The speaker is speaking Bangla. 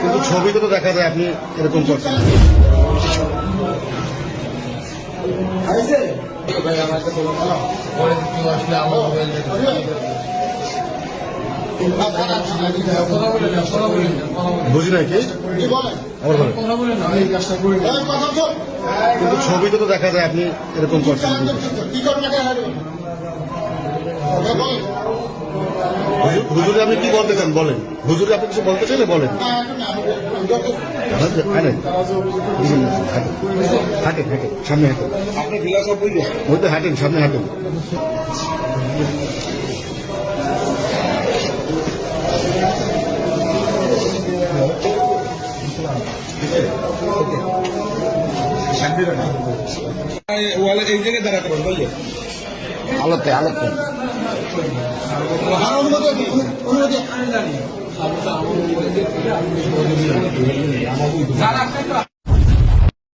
কিন্তু ছবিতে তো দেখা যায় আপনি এরকম করছেন বুঝি নাই কি কিন্তু ছবিতে তো দেখা যায় আপনি এরকম করছেন হুজুর- আপনি কি বলতে চান? বলেন। হুজুরে আপনি কিছু বলতে চাইলে বলেন। হাঁটেন সামনে হাঁটেন। সামনে হাঁটেন। ওয়ালে এই জায়গায় দাঁড়াতে পারেন বলল আলোতে আলোতে।